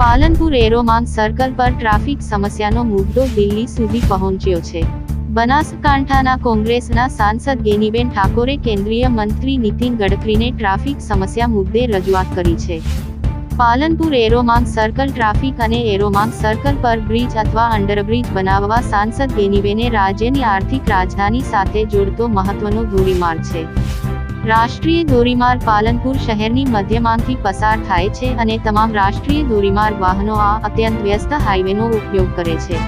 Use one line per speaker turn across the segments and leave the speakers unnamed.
પાલનપુર એરોમાન સર્કલ પર ટ્રાફિક સમસ્યાનો મુદ્દો દિલ્હી સુધી પહોંચ્યો છે. બનાસકાંઠાના કોંગ્રેસના સાંસદ ગેનીબેન ઠાકોરે કેન્દ્રીય મંત્રી નીતિન ગડકરીને ટ્રાફિક સમસ્યા મુદ્દે રજૂઆત કરી છે. પાલનપુર એરોમાંગ સર્કલ ટ્રાફિક અને એરોમાંગ સર્કલ પર બ્રિજ અથવા અંડરબ્રિજ બનાવવા સાંસદ ગેનીબેને રાજ્યની આર્થિક રાજધાની સાથે જોડતો મહત્વનો ધોરીમાર્ગ છે. રાષ્ટ્રીય ધોરીમાર્ગ પાલનપુર શહેરની મધ્યમાંથી પસાર થાય છે અને તમામ રાષ્ટ્રીય ધોરીમાર્ગ વાહનો આ અત્યંત વ્યસ્ત હાઈવેનો ઉપયોગ કરે છે.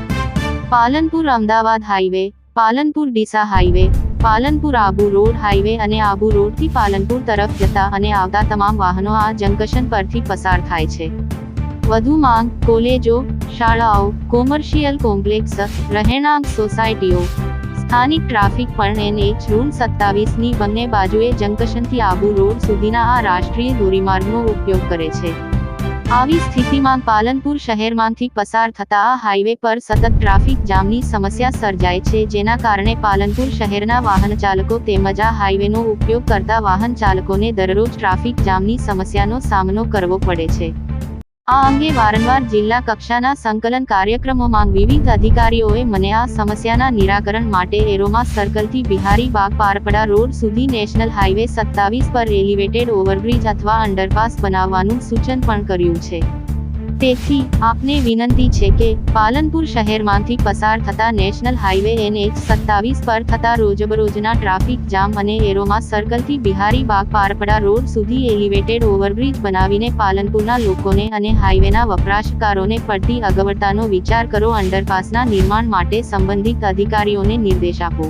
Palanpur Ahmedabad highway, Palanpur Deesa highway, Palanpur Abu road highway અને આબુ રોડથી પાલનપુર તરફ જતા અને આવતા તમામ વાહનો આ જંકશન પરથી પસાર થાય છે. વધુ માંગ, કોલેજો, શાળાઓ, કોમર્શિયલ કોમ્પ્લેક્સ, રહેણાંક સોસાયટીઓ સ્થાનિક ટ્રાફિક પણ એનએચ રૂલ સત્તાવીસની બંને બાજુએ જંકશનથી આબુ રોડ સુધીના આ રાષ્ટ્રીય ધોરીમાર્ગનો ઉપયોગ કરે છે. આવી સ્થિતિમાં પાલનપુર શહેરમાંથી પસાર થતા આ હાઈવે પર સતત ટ્રાફિક જામની સમસ્યા સર્જાય છે, જેના કારણે પાલનપુર શહેરના વાહન ચાલકો તેમજ આ હાઈવેનો ઉપયોગ કરતા વાહન ચાલકોને દરરોજ ટ્રાફિક જામની સમસ્યાનો સામનો કરવો પડે છે. આ અંગે વારંવાર જિલ્લા કક્ષાના સંકલન કાર્યક્રમોમાં વિવિધ અધિકારીઓએ મને આ સમસ્યાના નિરાકરણ માટે એરોમા સર્કલથી બિહારી બાગ પારપડા રોડ સુધી નેશનલ હાઈવે સત્તાવીસ પર એલિવેટેડ ઓવરબ્રિજ અથવા અંડરપાસ બનાવવાનું સૂચન પણ કર્યું છે. તેથી, આપને વિનંતી છે કે, પાલનપુર શહેરમાંથી પસાર થતા નેશનલ હાઈવે એનએચ સત્તાવીસ પર થતા રોજબરોજના ટ્રાફિક જામ અને એરોમાં સર્કલથી બિહારી બાગ પારપડા રોડ સુધી એલિવેટેડ ઓવરબ્રિજ બનાવીને પાલનપુરના લોકોને અને હાઈવેના વપરાશકારોને પડતી અગવડતાનો વિચાર કરો અંડરપાસના નિર્માણ માટે સંબંધિત અધિકારીઓને નિર્દેશ આપો.